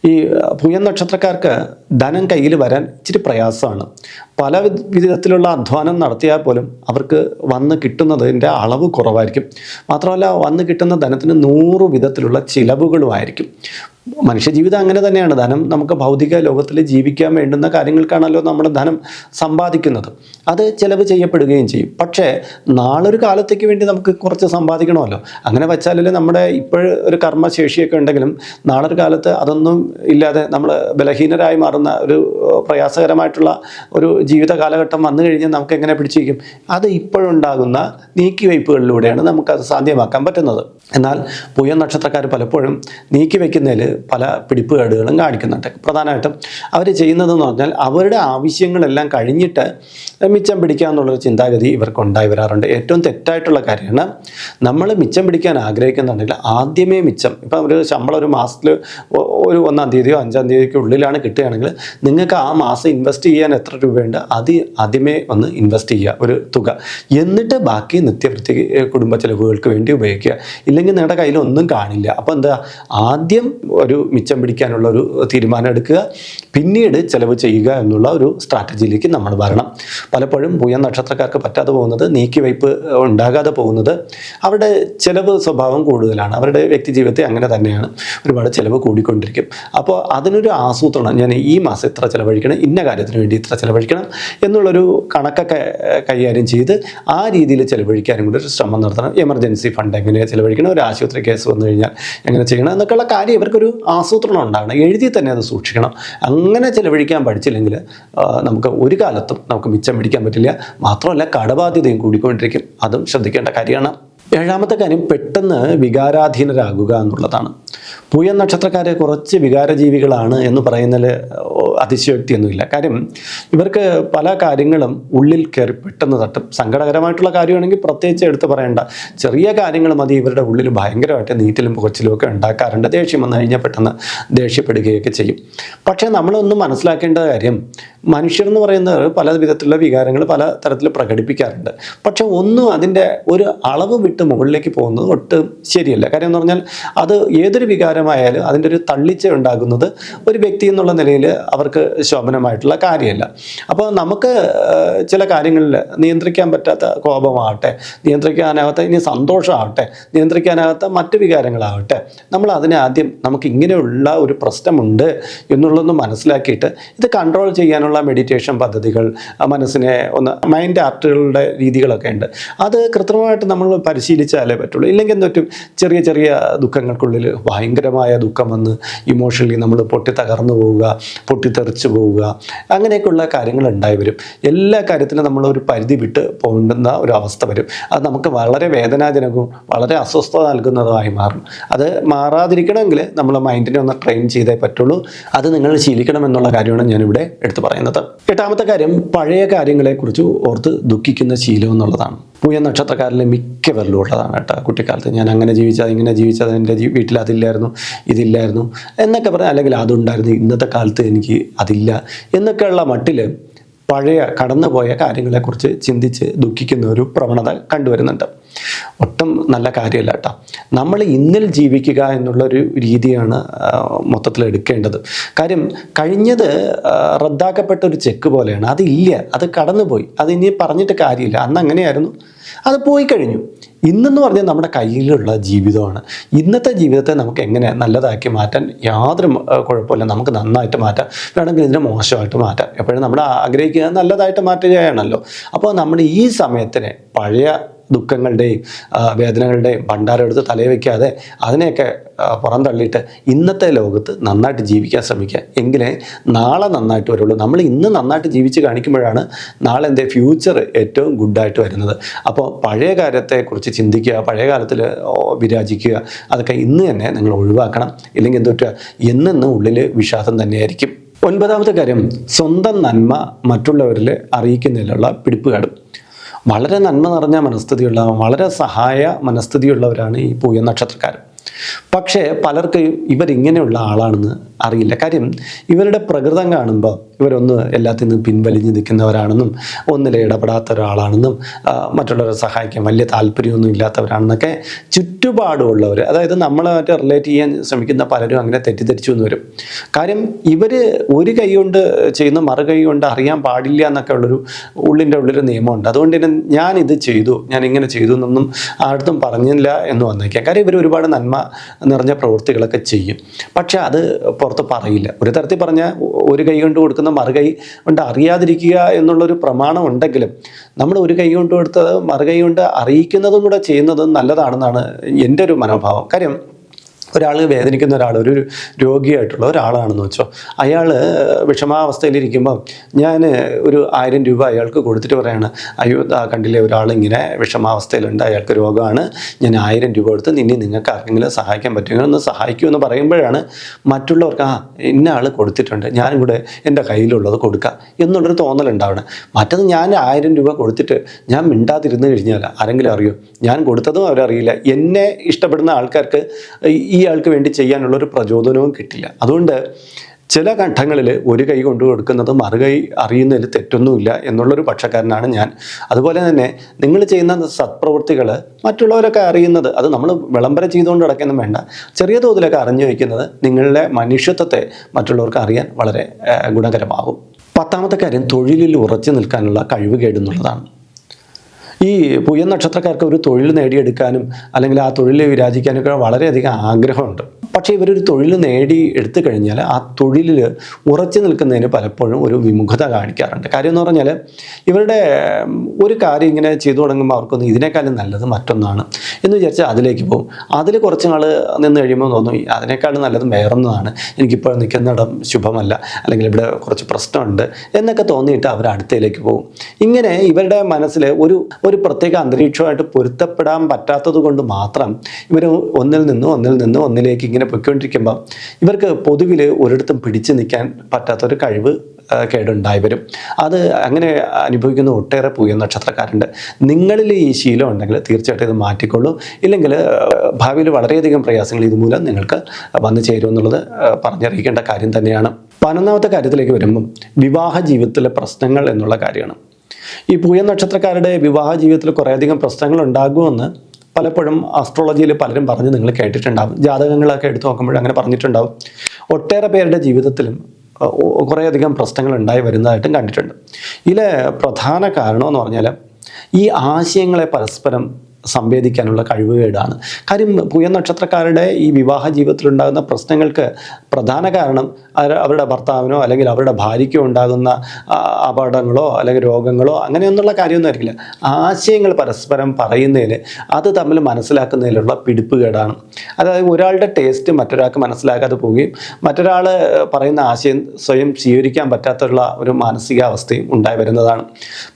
ഈ പുയൻ നക്ഷത്രക്കാർക്ക് ധനം കയ്യിൽ വരാൻ ഇച്ചിരി പ്രയാസമാണ്. പല വിധത്തിലുള്ള അധ്വാനം നടത്തിയാൽ പോലും അവർക്ക് വന്ന് കിട്ടുന്നതിന്റെ അളവ് കുറവായിരിക്കും. മാത്രമല്ല വന്ന് കിട്ടുന്ന ധനത്തിന് നൂറ് വിധത്തിലുള്ള ചിലവുകളുമായിരിക്കും. മനുഷ്യജീവിതം അങ്ങനെ തന്നെയാണ്. ധനം നമുക്ക് ഭൗതിക ലോകത്തിൽ ജീവിക്കാൻ വേണ്ടുന്ന കാര്യങ്ങൾക്കാണല്ലോ നമ്മുടെ ധനം സമ്പാദിക്കുന്നത്. അത് ചിലവ് ചെയ്യപ്പെടുകയും ചെയ്യും. പക്ഷേ നാളൊരു കാലത്തേക്ക് വേണ്ടി നമുക്ക് കുറച്ച് സമ്പാദിക്കണമല്ലോ. അങ്ങനെ വെച്ചാലല്ലേ നമ്മുടെ ഇപ്പോഴും ഒരു കർമ്മശേഷിയൊക്കെ ഉണ്ടെങ്കിലും നാളൊരു കാലത്ത് അതൊന്നും ഇല്ലാതെ നമ്മൾ ബലഹീനരായി മാറുന്ന ഒരു പ്രയാസകരമായിട്ടുള്ള ഒരു ജീവിത കാലഘട്ടം വന്നു കഴിഞ്ഞാൽ നമുക്ക് എങ്ങനെ പിടിച്ചിരിക്കും? അത് ഇപ്പോഴുണ്ടാകുന്ന നീക്കിവയ്പ്പുകളിലൂടെയാണ് നമുക്കത് സാധ്യമാക്കാൻ പറ്റുന്നത്. എന്നാൽ പുയ നക്ഷത്രക്കാർ പലപ്പോഴും നീക്കി വയ്ക്കുന്നതിൽ പല പിടിപ്പുകേടുകളും കാണിക്കുന്നുണ്ട്. പ്രധാനമായിട്ടും അവർ ചെയ്യുന്നതെന്ന് പറഞ്ഞാൽ അവരുടെ ആവശ്യങ്ങളെല്ലാം കഴിഞ്ഞിട്ട് മിച്ചം പിടിക്കുക എന്നുള്ളൊരു ചിന്താഗതി ഇവർക്ക് ഉണ്ടായി വരാറുണ്ട്. ഏറ്റവും തെറ്റായിട്ടുള്ള കാര്യമാണ് നമ്മൾ മിച്ചം പിടിക്കാൻ ആഗ്രഹിക്കുന്നുണ്ടെങ്കിൽ ആദ്യമേ മിച്ചം. ഇപ്പം ഒരു ശമ്പളം ഒരു മാസത്തിൽ ഒരു ഒന്നാം തീയതിയോ അഞ്ചാം തീയതിക്കോ ഉള്ളിലാണ് കിട്ടുകയാണെങ്കിൽ നിങ്ങൾക്ക് ആ മാസം ഇൻവെസ്റ്റ് ചെയ്യാൻ എത്ര രൂപയുണ്ട് അത് ആദ്യമേ ഒന്ന് ഇൻവെസ്റ്റ് ചെയ്യുക ഒരു തുക. എന്നിട്ട് ബാക്കി നിത്യവൃത്തി കുടുംബ ചെലവുകൾക്ക് വേണ്ടി ഉപയോഗിക്കുക. ഇല്ലെങ്കിൽ നിങ്ങളുടെ കയ്യിൽ ഒന്നും കാണില്ല. അപ്പോൾ എന്താ? ആദ്യം ഒരു മിച്ചം പിടിക്കാനുള്ള ഒരു തീരുമാനം എടുക്കുക. പിന്നീട് ചെലവ് ചെയ്യുക എന്നുള്ള ഒരു സ്ട്രാറ്റജിയിലേക്ക് നമ്മൾ വരണം. പലപ്പോഴും പൂയ നക്ഷത്രക്കാർക്ക് പറ്റാതെ പോകുന്നത് നീക്കിവയ്പ് ഉണ്ടാകാതെ പോകുന്നത് അവരുടെ ചിലവ് സ്വഭാവം കൂടുതലാണ്. അവരുടെ വ്യക്തി ജീവിതത്തെ അങ്ങനെ തന്നെയാണ്. ഒരുപാട് ചിലവ് കൂടിക്കൊണ്ടിരിക്കും. അപ്പോൾ അതിനൊരു ആസൂത്രണം ഞാൻ ഈ മാസം ഇത്ര ചിലവഴിക്കണം ഇന്ന കാര്യത്തിന് വേണ്ടി ഇത്ര ചിലവഴിക്കണം എന്നുള്ളൊരു കണക്കൊക്കെ കൈകാര്യം ചെയ്ത് ആ രീതിയിൽ ചിലവഴിക്കാനും കൂടി ഒരു ശ്രമം നടത്തണം. എമർജൻസി ഫണ്ട് എങ്ങനെ ചിലവഴിക്കണം ഒരു ആശുപത്രി കേസ് വന്നു കഴിഞ്ഞാൽ എങ്ങനെ ചെയ്യണം? എന്നൊക്കെയുള്ള കാര്യം ഇവർക്കൊരു ആസൂത്രണം ഉണ്ടാകണം എഴുതി തന്നെ അത് സൂക്ഷിക്കണം. അങ്ങനെ ചിലവഴിക്കാൻ പഠിച്ചില്ലെങ്കിൽ നമുക്ക് ഒരു കാലത്തും നമുക്ക് മിച്ചം പിടിക്കാൻ പറ്റില്ല. മാത്രമല്ല കടബാധ്യതയും കൂടിക്കൊണ്ടിരിക്കും. അതും ശ്രദ്ധിക്കേണ്ട കാര്യമാണ്. ഏഴാമത്തെ കാര്യം പെട്ടെന്ന് വികാരാധീനരാകുക എന്നുള്ളതാണ്. പൂയ നക്ഷത്രക്കാരെ കുറച്ച് വികാരജീവികളാണ് എന്ന് പറയുന്നതിൽ അതിശയോക്തിയൊന്നുമില്ല. കാര്യം ഇവർക്ക് പല കാര്യങ്ങളും ഉള്ളിൽ കയറി പെട്ടെന്ന് തട്ടും. സങ്കടകരമായിട്ടുള്ള കാര്യമാണെങ്കിൽ പ്രത്യേകിച്ച് എടുത്തു പറയേണ്ട. ചെറിയ കാര്യങ്ങൾ മതി ഇവരുടെ ഉള്ളിൽ ഭയങ്കരമായിട്ട് നീറ്റിലും പുകച്ചിലും ഒക്കെ ഉണ്ടാക്കാറുണ്ട്. ദേഷ്യം വന്നു കഴിഞ്ഞാൽ പെട്ടെന്ന് ദേഷ്യപ്പെടുകയൊക്കെ ചെയ്യും. പക്ഷേ നമ്മളൊന്നും മനസ്സിലാക്കേണ്ട കാര്യം മനുഷ്യർ എന്ന് പറയുന്നവർ പല വിധത്തിലുള്ള വികാരങ്ങൾ പല തരത്തിൽ പ്രകടിപ്പിക്കാറുണ്ട്. പക്ഷേ ഒന്നും അതിന്റെ ഒരു അളവ് വിട്ട് മുകളിലേക്ക് പോകുന്നത് ഒട്ടും ശരിയല്ല. കാര്യം എന്ന് പറഞ്ഞാൽ അത് ഏതൊരു വികാരമായാലും അതിന്റെ ഒരു തള്ളിച്ച ഉണ്ടാകുന്നത് ഒരു വ്യക്തി എന്നുള്ള നിലയിൽ അവർക്ക് ശോഭനമായിട്ടുള്ള കാര്യമല്ല. അപ്പോൾ നമുക്ക് ചില കാര്യങ്ങളിൽ നിയന്ത്രിക്കാൻ പറ്റാത്ത കോപമാകട്ടെ നിയന്ത്രിക്കാനാകാത്ത ഇനി സന്തോഷമാകട്ടെ നിയന്ത്രിക്കാനാകാത്ത മറ്റു വികാരങ്ങളാവട്ടെ നമ്മൾ അതിനെ ആദ്യം നമുക്ക് ഇങ്ങനെയുള്ള ഒരു പ്രശ്നമുണ്ട് എന്നുള്ളതൊന്ന് മനസ്സിലാക്കിയിട്ട് ഇത് കൺട്രോൾ ചെയ്യാനുള്ള മെഡിറ്റേഷൻ പദ്ധതികൾ മനസ്സിനെ ഒന്ന് മൈൻഡ് ആർട്ടുകളുടെ രീതികളൊക്കെ ഉണ്ട്. അത് കൃത്രിമമായിട്ട് നമ്മൾ പരിശീലിച്ചാലേ പറ്റുള്ളൂ. ഇല്ലെങ്കിൽ എന്തൊറ്റും ചെറിയ ചെറിയ ദുഃഖങ്ങൾക്കുള്ളിൽ ഭയങ്കരമായ ദുഃഖം വന്ന് ഇമോഷണലി നമ്മൾ പൊട്ടി തകർന്നു പോവുക പൊട്ടിത്തെറിച്ച് പോവുക അങ്ങനെയൊക്കെയുള്ള കാര്യങ്ങൾ ഉണ്ടായി വരും. എല്ലാ കാര്യത്തിലും നമ്മൾ ഒരു പരിധി വിട്ട് പോകേണ്ടുന്ന ഒരു അവസ്ഥ വരും. അത് നമുക്ക് വളരെ വേദനാജനകവും വളരെ അസ്വസ്ഥത നൽകുന്നതുമായി മാറും. അത് മാറാതിരിക്കണമെങ്കിൽ നമ്മൾ മൈൻഡിനെ ഒന്ന് ട്രെയിൻ ചെയ്തേ പറ്റുള്ളൂ. അത് നിങ്ങൾ ശീലിക്കണം എന്നുള്ള കാര്യമാണ് ഞാനിവിടെ എടുത്തു പറയുന്നത്. എട്ടാമത്തെ കാര്യം പഴയ കാര്യങ്ങളെക്കുറിച്ച് ഓർത്ത് ദുഃഖിക്കുന്ന ശീലം എന്നുള്ളതാണ്. പൂയ നക്ഷത്രക്കാരിൽ മിക്കവരിലും ഉള്ളതാണ് കേട്ടോ കുട്ടിക്കാലത്ത്. ഞാൻ അങ്ങനെ ജീവിച്ചത് ഇങ്ങനെ ജീവിച്ചത് എന്റെ വീട്ടിൽ അതില്ലായിരുന്നു ഇതില്ലായിരുന്നു എന്നൊക്കെ പറഞ്ഞാൽ അല്ലെങ്കിൽ അതുണ്ടായിരുന്നു ഇന്നത്തെ കാലത്ത് എനിക്ക് അതില്ല എന്നൊക്കെയുള്ള മട്ടിൽ പഴയ കടന്നുപോയ കാര്യങ്ങളെക്കുറിച്ച് ചിന്തിച്ച് ദുഃഖിക്കുന്ന ഒരു പ്രവണത കണ്ടുവരുന്നുണ്ട്. ഒട്ടും നല്ല കാര്യമല്ല കേട്ടോ. നമ്മൾ ഇന്നിൽ ജീവിക്കുക എന്നുള്ളൊരു രീതിയാണ് മൊത്തത്തിൽ എടുക്കേണ്ടത്. കാര്യം കഴിഞ്ഞത് റദ്ദാക്കപ്പെട്ട ഒരു ചെക്ക് പോലെയാണ്. അതില്ല. അത് കടന്നുപോയി. അത് ഇനി പറഞ്ഞിട്ട് കാര്യമില്ല. അന്ന് അങ്ങനെയായിരുന്നു. അത് പോയി കഴിഞ്ഞു. ഇന്നെന്ന് പറഞ്ഞാൽ നമ്മുടെ കയ്യിലുള്ള ജീവിതമാണ്. ഇന്നത്തെ ജീവിതത്തെ നമുക്ക് എങ്ങനെ നല്ലതാക്കി മാറ്റാൻ യാതൊരു കുഴപ്പമില്ല. നമുക്ക് നന്നായിട്ട് മാറ്റാം. വേണമെങ്കിൽ ഇതിനെ മോശമായിട്ട് മാറ്റാം. എപ്പോഴും നമ്മൾ ആഗ്രഹിക്കുക നല്ലതായിട്ട് മാറ്റുകയാണല്ലോ. അപ്പോൾ നമ്മൾ ഈ സമയത്തിനെ പഴയ ദുഃഖങ്ങളുടെയും വേദനകളുടെയും ഭണ്ഡാരം എടുത്ത് തലയെ വയ്ക്കാതെ അതിനെയൊക്കെ പുറന്തള്ളിയിട്ട് ഇന്നത്തെ ലോകത്ത് നന്നായിട്ട് ജീവിക്കാൻ ശ്രമിക്കുക. എങ്കിലേ നാളെ നന്നായിട്ട് വരുള്ളൂ. നമ്മൾ ഇന്ന് നന്നായിട്ട് ജീവിച്ച് കാണിക്കുമ്പോഴാണ് നാളെ എന്റെ ഫ്യൂച്ചർ ഏറ്റവും ഗുഡായിട്ട് വരുന്നത്. അപ്പോൾ പഴയ കാര്യത്തെക്കുറിച്ച് ചിന്തിക്കുക പഴയ കാലത്തിൽ വിരാജിക്കുക അതൊക്കെ ഇന്ന് തന്നെ നിങ്ങൾ ഒഴിവാക്കണം. ഇല്ലെങ്കിൽ എന്ത് പറ്റുക എന്നെന്നും ഉള്ളിൽ വിഷാദം തന്നെയായിരിക്കും. ഒൻപതാമത്തെ കാര്യം സ്വന്തം നന്മ മറ്റുള്ളവരിൽ അറിയിക്കുന്നതിലുള്ള പിടിപ്പുകാടും വളരെ നന്മ നിറഞ്ഞ മനസ്ഥിതിയുള്ള വളരെ സഹായ മനസ്ഥിതിയുള്ളവരാണ് ഈ പൂയ നക്ഷത്രക്കാർ. പക്ഷേ പലർക്ക് ഇവരിങ്ങനെയുള്ള ആളാണെന്ന് അറിയില്ല. കാര്യം ഇവരുടെ പ്രകൃതം കാണുമ്പോൾ ഇവരൊന്ന് എല്ലാത്തിൽ നിന്നും പിൻവലിഞ്ഞ് നിൽക്കുന്നവരാണെന്നും ഒന്നിൽ ഇടപെടാത്ത ഒരാളാണെന്നും മറ്റുള്ളവരെ സഹായിക്കാൻ വലിയ താല്പര്യമൊന്നും ഇല്ലാത്തവരാണെന്നൊക്കെ ചുറ്റുപാടുമുള്ളവർ അതായത് നമ്മളായിട്ട് റിലേറ്റ് ചെയ്യാൻ ശ്രമിക്കുന്ന പലരും അങ്ങനെ തെറ്റിദ്ധരിച്ചു എന്ന് വരും. കാര്യം ഇവർ ഒരു കൈ കൊണ്ട് ചെയ്യുന്ന മറു കൈ കൊണ്ട് അറിയാൻ പാടില്ല എന്നൊക്കെ ഉള്ളൊരു ഉള്ളിന്റെ ഉള്ളൊരു നിയമമുണ്ട്. അതുകൊണ്ട് തന്നെ ഞാൻ ഇത് ചെയ്തു ഞാൻ ഇങ്ങനെ ചെയ്തു എന്നൊന്നും ആർക്കും പറഞ്ഞില്ല എന്ന് വന്നേക്കാം. കാര്യം ഇവർ ഒരുപാട് നന്മ നിറഞ്ഞ പ്രവൃത്തികളൊക്കെ ചെയ്യും. പക്ഷെ അത് പുറത്ത് പറയില്ല. ഒരു തരത്തിൽ പറഞ്ഞാൽ ഒരു കൈ കൊണ്ട് കൊടുക്കുന്ന മറുകൈ കൊണ്ട് അറിയാതിരിക്കുക എന്നുള്ളൊരു പ്രമാണം ഉണ്ടെങ്കിലും നമ്മൾ ഒരു കൈ കൊണ്ട് കൊടുത്തത് മറുകൈ കൊണ്ട് അറിയിക്കുന്നതും കൂടെ ചെയ്യുന്നതും നല്ലതാണെന്നാണ് എന്റെ ഒരു മനോഭാവം. കാര്യം ഒരാൾ വേദനിക്കുന്ന ഒരാൾ ഒരു രോഗിയായിട്ടുള്ള ഒരാളാണെന്ന് വെച്ചോ. അയാൾ വിഷമാവസ്ഥയിലിരിക്കുമ്പോൾ ഞാൻ ഒരു ആയിരം രൂപ അയാൾക്ക് കൊടുത്തിട്ട് പറയാണ് അയ്യോ കണ്ടില്ലേ ഒരാൾ ഇങ്ങനെ വിഷമാവസ്ഥയിലുണ്ട് അയാൾക്ക് രോഗമാണ് ഞാൻ ആയിരം രൂപ കൊടുത്ത് നിന്നെ നിങ്ങൾക്ക് ആർക്കെങ്കിലും സഹായിക്കാൻ പറ്റുമെങ്കിൽ ഒന്ന് സഹായിക്കൂ എന്ന് പറയുമ്പോഴാണ് മറ്റുള്ളവർക്ക് ആ ഇന്ന ആൾ കൊടുത്തിട്ടുണ്ട് ഞാനും കൂടെ എന്റെ കയ്യിലുള്ളത് കൊടുക്കാം എന്നുള്ളൊരു തോന്നലുണ്ടാവണം. മറ്റത് ഞാൻ ആയിരം രൂപ കൊടുത്തിട്ട് ഞാൻ മിണ്ടാതിരുന്ന് കഴിഞ്ഞാൽ ആരെങ്കിലും അറിയോ? ഞാൻ കൊടുത്തതും അവരറിയില്ല. എന്നെ ഇഷ്ടപ്പെടുന്ന ആൾക്കാർക്ക് ആൾക്ക് വേണ്ടി ചെയ്യാനുള്ള ഒരു പ്രചോദനവും കിട്ടില്ല. അതുകൊണ്ട് ചില ഘട്ടങ്ങളിൽ ഒരു കൈ കൊണ്ട് കൊടുക്കുന്നത് മറുകൈ അറിയുന്നതിൽ തെറ്റൊന്നുമില്ല എന്നുള്ളൊരു പക്ഷക്കാരനാണ് ഞാൻ. അതുപോലെ തന്നെ നിങ്ങൾ ചെയ്യുന്ന സത്പ്രവൃത്തികൾ മറ്റുള്ളവരൊക്കെ അറിയുന്നത് അത് നമ്മൾ വിളംബരം ചെയ്തുകൊണ്ട് കിടക്കൊന്നും വേണ്ട. ചെറിയ തോതിലൊക്കെ അറിഞ്ഞു വയ്ക്കുന്നത് നിങ്ങളുടെ മനുഷ്യത്വത്തെ മറ്റുള്ളവർക്ക് അറിയാൻ വളരെ ഗുണകരമാകും. പത്താമത്തെ കാര്യം തൊഴിലിൽ ഉറച്ചു നിൽക്കാനുള്ള കഴിവ് കേടുന്നുള്ളതാണ്. ഈ പുയ നക്ഷത്രക്കാർക്ക് ഒരു തൊഴിൽ നേടിയെടുക്കാനും അല്ലെങ്കിൽ ആ തൊഴിൽ വിരാജിക്കാനൊക്കെ വളരെയധികം ആഗ്രഹമുണ്ട്. പക്ഷേ ഇവരൊരു തൊഴിൽ നേടി എടുത്തു കഴിഞ്ഞാൽ ആ തൊഴിലിൽ ഉറച്ചു നിൽക്കുന്നതിന് പലപ്പോഴും ഒരു വിമുഖത കാണിക്കാറുണ്ട്. കാര്യം എന്ന് പറഞ്ഞാൽ ഇവരുടെ ഒരു കാര്യം ഇങ്ങനെ ചെയ്തു തുടങ്ങുമ്പോൾ അവർക്കൊന്ന് ഇതിനേക്കാളും നല്ലത് മറ്റൊന്നാണ് എന്ന് വിചാരിച്ചാൽ അതിലേക്ക് പോകും. അതിൽ കുറച്ച് നാൾ നിന്ന് കഴിയുമ്പോൾ തോന്നും "ഈ അതിനേക്കാളും നല്ലത് വേറൊന്നാണ് എനിക്കിപ്പോൾ നിൽക്കുന്നിടം ശുഭമല്ല അല്ലെങ്കിൽ ഇവിടെ കുറച്ച് പ്രശ്നമുണ്ട് എന്നൊക്കെ തോന്നിയിട്ട് അവർ അടുത്തയിലേക്ക് പോകും. ഇങ്ങനെ ഇവരുടെ മനസ്സിൽ ഒരു ഒരു പ്രത്യേക അന്തരീക്ഷമായിട്ട് പൊരുത്തപ്പെടാൻ പറ്റാത്തത് കൊണ്ട് മാത്രം ഇവർ ഒന്നിൽ നിന്ന് ഒന്നിൽ നിന്ന് ഒന്നിലേക്ക് ഇങ്ങനെ പൊയ്ക്കൊണ്ടിരിക്കുമ്പോൾ ഇവർക്ക് പൊതുവിൽ ഒരിടത്തും പിടിച്ചു നിൽക്കാൻ പറ്റാത്തൊരു കഴിവ് കേടുണ്ടായി വരും. അത് അങ്ങനെ അനുഭവിക്കുന്ന ഒട്ടേറെ പൂയ നക്ഷത്രക്കാരുണ്ട്. നിങ്ങളിൽ ഈ ശീലം ഉണ്ടെങ്കിൽ തീർച്ചയായിട്ടും ഇത് മാറ്റിക്കൊള്ളൂ. ഇല്ലെങ്കിൽ ഭാവിയിൽ വളരെയധികം പ്രയാസങ്ങൾ ഇതുമൂലം നിങ്ങൾക്ക് വന്നു ചേരുമെന്നുള്ളത് പറഞ്ഞറിയിക്കേണ്ട കാര്യം തന്നെയാണ്. പതിനൊന്നാമത്തെ കാര്യത്തിലേക്ക് വരുമ്പം വിവാഹ ജീവിതത്തിലെ പ്രശ്നങ്ങൾ എന്നുള്ള കാര്യമാണ്. ഈ പൂയ നക്ഷത്രക്കാരുടെ വിവാഹ ജീവിതത്തിൽ കുറേയധികം പ്രശ്നങ്ങൾ ഉണ്ടാകുമെന്ന് പലപ്പോഴും ആസ്ട്രോളജിയിൽ പലരും പറഞ്ഞ് നിങ്ങൾ കേട്ടിട്ടുണ്ടാവും. ജാതകങ്ങളൊക്കെ എടുത്തു നോക്കുമ്പോൾ അങ്ങനെ പറഞ്ഞിട്ടുണ്ടാവും. ഒട്ടേറെ പേരുടെ ജീവിതത്തിലും കുറേയധികം പ്രശ്നങ്ങൾ ഉണ്ടായി വരുന്നതായിട്ടും കണ്ടിട്ടുണ്ട്. ഇതിലെ പ്രധാന കാരണമെന്ന് പറഞ്ഞാൽ ഈ ആശയങ്ങളെ പരസ്പരം സംവേദിക്കാനുള്ള കഴിവുകേടാണ്. കാര്യം പുയ നക്ഷത്രക്കാരുടെ ഈ വിവാഹ ജീവിതത്തിലുണ്ടാകുന്ന പ്രശ്നങ്ങൾക്ക് പ്രധാന കാരണം അവരുടെ ഭർത്താവിനോ അല്ലെങ്കിൽ അവരുടെ ഭാര്യയ്ക്കോ ഉണ്ടാകുന്ന അപകടങ്ങളോ അല്ലെങ്കിൽ രോഗങ്ങളോ അങ്ങനെയൊന്നുള്ള കാര്യമൊന്നും ആയിരിക്കില്ല ആശയങ്ങൾ പരസ്പരം പറയുന്നതിൽ അത് തമ്മിൽ മനസ്സിലാക്കുന്നതിലുള്ള പിടിപ്പുകേടാണ്. അതായത് ഒരാളുടെ ടേസ്റ്റ് മറ്റൊരാൾക്ക് മനസ്സിലാക്കാതെ പോവുകയും മറ്റൊരാൾ പറയുന്ന ആശയം സ്വയം സ്വീകരിക്കാൻ പറ്റാത്തുള്ള ഒരു മാനസികാവസ്ഥയും ഉണ്ടായി വരുന്നതാണ്.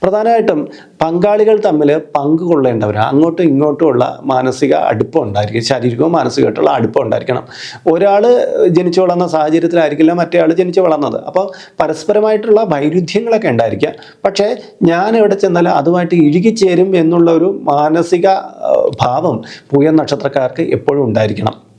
പ്രധാനമായിട്ടും പങ്കാളികൾ തമ്മിൽ പങ്കുകൊള്ളേണ്ടവരാണ് അങ്ങോട്ടും ഇങ്ങോട്ടുമുള്ള മാനസിക അടുപ്പം ഉണ്ടായിരിക്കും. ശാരീരികവും മാനസികമായിട്ടുള്ള അടുപ്പം ഉണ്ടായിരിക്കണം. ഒരാൾ ജനിച്ചു വളർന്ന സാഹചര്യത്തിലായിരിക്കില്ല മറ്റേ ആൾ ജനിച്ചു വളർന്നത്. അപ്പോൾ പരസ്പരമായിട്ടുള്ള വൈരുദ്ധ്യങ്ങളൊക്കെ ഉണ്ടായിരിക്കാം. പക്ഷേ ഞാൻ എവിടെ ചെന്നാലും അതുമായിട്ട് ഇഴുകിച്ചേരും എന്നുള്ള ഒരു മാനസിക ഭാവം പൂയ നക്ഷത്രക്കാർക്ക് എപ്പോഴും ഉണ്ടായിരിക്കണം.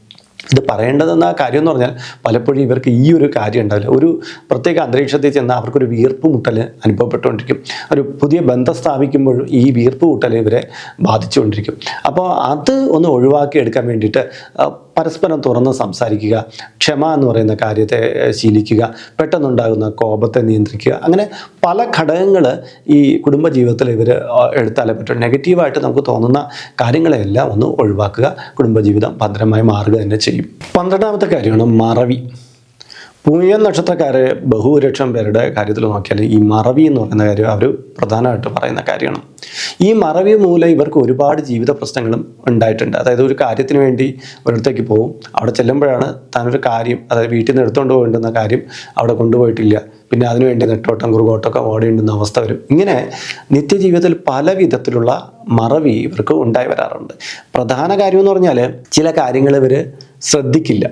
ഇത് പറയേണ്ടതെന്ന കാര്യം എന്ന് പറഞ്ഞാൽ പലപ്പോഴും ഇവർക്ക് ഈ ഒരു കാര്യം ഉണ്ടാവില്ല. ഒരു പ്രത്യേക അന്തരീക്ഷത്തിൽ ചെന്നാൽ അവർക്കൊരു വീർപ്പ് മുട്ടൽ അനുഭവപ്പെട്ടുകൊണ്ടിരിക്കും. ഒരു പുതിയ ബന്ധം സ്ഥാപിക്കുമ്പോഴും ഈ വീർപ്പ് മുട്ടൽ ഇവരെ ബാധിച്ചുകൊണ്ടിരിക്കും. അപ്പോൾ അത് ഒന്ന് ഒഴിവാക്കി എടുക്കാൻ വേണ്ടിയിട്ട് പരസ്പരം തുറന്ന് സംസാരിക്കുക ക്ഷമ എന്ന് പറയുന്ന കാര്യത്തെ ശീലിക്കുക പെട്ടെന്നുണ്ടാകുന്ന കോപത്തെ നിയന്ത്രിക്കുക. അങ്ങനെ പല ഘടകങ്ങൾ ഈ കുടുംബജീവിതത്തിൽ ഇവർ എടുത്താലേ പറ്റും. നെഗറ്റീവായിട്ട് നമുക്ക് തോന്നുന്ന കാര്യങ്ങളെല്ലാം ഒന്ന് ഒഴിവാക്കുക. കുടുംബജീവിതം ഭദ്രമായി മാറുക തന്നെ ചെയ്യും. പന്ത്രണ്ടാമത്തെ കാര്യമാണ് മറവി. പൂയം നക്ഷത്രക്കാരെ ബഹുഭൂരിക്ഷം പേരുടെ കാര്യത്തിൽ നോക്കിയാൽ ഈ മറവി എന്ന് പറയുന്ന കാര്യം അവർ പ്രധാനമായിട്ട് പറയുന്ന കാര്യമാണ്. ഈ മറവി മൂലം ഇവർക്ക് ഒരുപാട് ജീവിത പ്രശ്നങ്ങളും ഉണ്ടായിട്ടുണ്ട്. അതായത് ഒരു കാര്യത്തിന് വേണ്ടി ഒരിടത്തേക്ക് പോകും അവിടെ ചെല്ലുമ്പോഴാണ് താനൊരു കാര്യം അതായത് വീട്ടിൽ നിന്ന് എടുത്തുകൊണ്ട് പോകേണ്ടുന്ന കാര്യം അവിടെ കൊണ്ടുപോയിട്ടില്ല. പിന്നെ അതിനുവേണ്ടി നെട്ടോട്ടം കുറുകോട്ടമൊക്കെ ഓടേണ്ടുന്ന അവസ്ഥ വരും. ഇങ്ങനെ നിത്യജീവിതത്തിൽ പല വിധത്തിലുള്ള മറവി ഇവർക്ക് ഉണ്ടായി വരാറുണ്ട്. പ്രധാന കാര്യം എന്ന് പറഞ്ഞാൽ ചില കാര്യങ്ങൾ ഇവർ ശ്രദ്ധിക്കില്ല.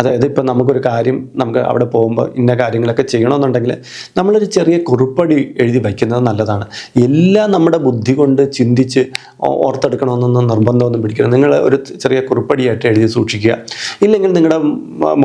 അതായത് ഇപ്പം നമുക്കൊരു കാര്യം നമുക്ക് അവിടെ പോകുമ്പോൾ ഇന്ന കാര്യങ്ങളൊക്കെ ചെയ്യണമെന്നുണ്ടെങ്കിൽ നമ്മളൊരു ചെറിയ കുറിപ്പടി എഴുതി വയ്ക്കുന്നത് നല്ലതാണ്. എല്ലാം നമ്മുടെ ബുദ്ധി കൊണ്ട് ചിന്തിച്ച് ഓർത്തെടുക്കണമെന്നൊന്നും നിർബന്ധമൊന്നും പിടിക്കണം നിങ്ങൾ ഒരു ചെറിയ കുറിപ്പടിയായിട്ട് എഴുതി സൂക്ഷിക്കുക. ഇല്ലെങ്കിൽ നിങ്ങളുടെ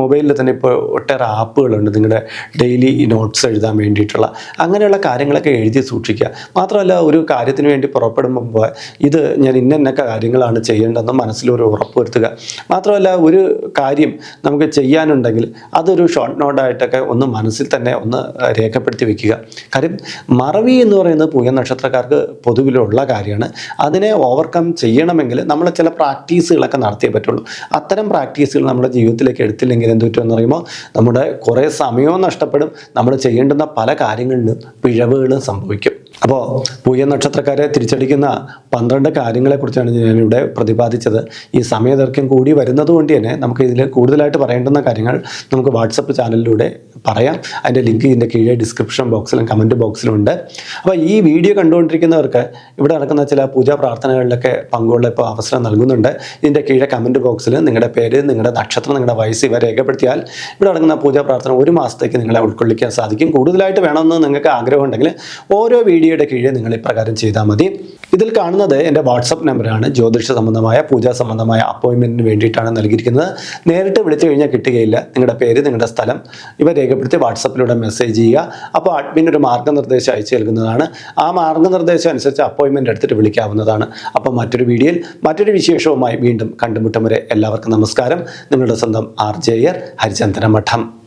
മൊബൈലിൽ തന്നെ ഇപ്പോൾ ഒട്ടേറെ ആപ്പുകളുണ്ട്. നിങ്ങളുടെ ഡെയിലി നോട്ട്സ് എഴുതാൻ വേണ്ടിയിട്ടുള്ള അങ്ങനെയുള്ള കാര്യങ്ങളൊക്കെ എഴുതി സൂക്ഷിക്കുക. മാത്രമല്ല ഒരു കാര്യത്തിന് വേണ്ടി പുറപ്പെടുമ്പോൾ ഇത് ഞാൻ ഇന്ന കാര്യങ്ങളാണ് ചെയ്യേണ്ടതെന്ന് മനസ്സിലൊരു ഉറപ്പ് വരുത്തുക. മാത്രമല്ല ഒരു കാര്യം നമുക്ക് ചെയ്യാനുണ്ടെങ്കിൽ അതൊരു ഷോർട്ട് നോട്ടായിട്ടൊക്കെ ഒന്ന് മനസ്സിൽ തന്നെ ഒന്ന് രേഖപ്പെടുത്തി വെക്കുക. കാര്യം മറവി എന്ന് പറയുന്നത് പൂയ നക്ഷത്രക്കാർക്ക് പൊതുവിലുള്ള കാര്യമാണ്. അതിനെ ഓവർകം ചെയ്യണമെങ്കിൽ നമ്മൾ ചില പ്രാക്ടീസുകളൊക്കെ നടത്തിയേ പറ്റുള്ളൂ. അത്തരം പ്രാക്ടീസുകൾ നമ്മുടെ ജീവിതത്തിലേക്ക് എടുത്തില്ലെങ്കിൽ എന്ത് പറ്റുമെന്ന് പറയുമ്പോൾ നമ്മുടെ കുറേ സമയവും നഷ്ടപ്പെടും. നമ്മൾ ചെയ്യേണ്ടുന്ന പല കാര്യങ്ങളിലും പിഴവുകളും സംഭവിക്കും. അപ്പോൾ പൂയ നക്ഷത്രക്കാരെ തിരിച്ചടിക്കുന്ന പന്ത്രണ്ട് കാര്യങ്ങളെക്കുറിച്ചാണ് ഞാനിവിടെ പ്രതിപാദിച്ചത്. ഈ സമയദൈർഘ്യം കൂടി വരുന്നത് കൊണ്ട് തന്നെ നമുക്ക് ഇതിൽ കൂടുതലായിട്ട് പറയേണ്ടുന്ന കാര്യങ്ങൾ നമുക്ക് വാട്സപ്പ് ചാനലിലൂടെ പറയാം. അതിന്റെ ലിങ്ക് ഇതിന്റെ കീഴെ ഡിസ്ക്രിപ്ഷൻ ബോക്സിലും കമന്റ് ബോക്സിലും ഉണ്ട്. അപ്പോൾ ഈ വീഡിയോ കണ്ടുകൊണ്ടിരിക്കുന്നവർക്ക് ഇവിടെ നടക്കുന്ന ചില പൂജാ പ്രാർത്ഥനകളിലൊക്കെ പങ്കുള്ള ഇപ്പോൾ അവസരം നൽകുന്നുണ്ട്. ഇതിന്റെ കീഴെ കമന്റ് ബോക്സിൽ നിങ്ങളുടെ പേര് നിങ്ങളുടെ നക്ഷത്രം നിങ്ങളുടെ വയസ്സ് ഇവ രേഖപ്പെടുത്തിയാൽ ഇവിടെ നടക്കുന്ന പൂജാ പ്രാർത്ഥന ഒരു മാസത്തേക്ക് നിങ്ങളെ ഉൾക്കൊള്ളിക്കാൻ സാധിക്കും. കൂടുതലായിട്ട് വേണമെന്ന് നിങ്ങൾക്ക് ആഗ്രഹമുണ്ടെങ്കിൽ ഓരോ വീഡിയോയുടെ കീഴെ നിങ്ങൾ ഇപ്രകാരം ചെയ്താൽ മതി. ഇതിൽ കാണുന്നത് എന്റെ വാട്സപ്പ് നമ്പറാണ്. ജ്യോതിഷ സംബന്ധമായ പൂജാ സംബന്ധമായ അപ്പോയിൻമെന്റിന് വേണ്ടിയിട്ടാണ് നൽകിയിരിക്കുന്നത്. നേരിട്ട് വിളിച്ചു കഴിഞ്ഞാൽ കിട്ടുകയില്ല. നിങ്ങളുടെ പേര് നിങ്ങളുടെ സ്ഥലം ഇവ രേഖപ്പെടുത്തി വാട്സപ്പിലൂടെ മെസ്സേജ് ചെയ്യുക. അപ്പോൾ അഡ്മിൻ ഒരു മാർഗനിർദ്ദേശം അയച്ചു നൽകുന്നതാണ്. ആ മാർഗനിർദ്ദേശം അനുസരിച്ച് അപ്പോയിൻമെന്റ് എടുത്തിട്ട് വിളിക്കാവുന്നതാണ്. അപ്പോൾ മറ്റൊരു വീഡിയോയിൽ മറ്റൊരു വിശേഷവുമായി വീണ്ടും കണ്ടുമുട്ടും വരെ എല്ലാവർക്കും നമസ്കാരം. നിങ്ങളുടെ സ്വന്തം ആർ ജെ ഹരിചന്ദ്രമഠം.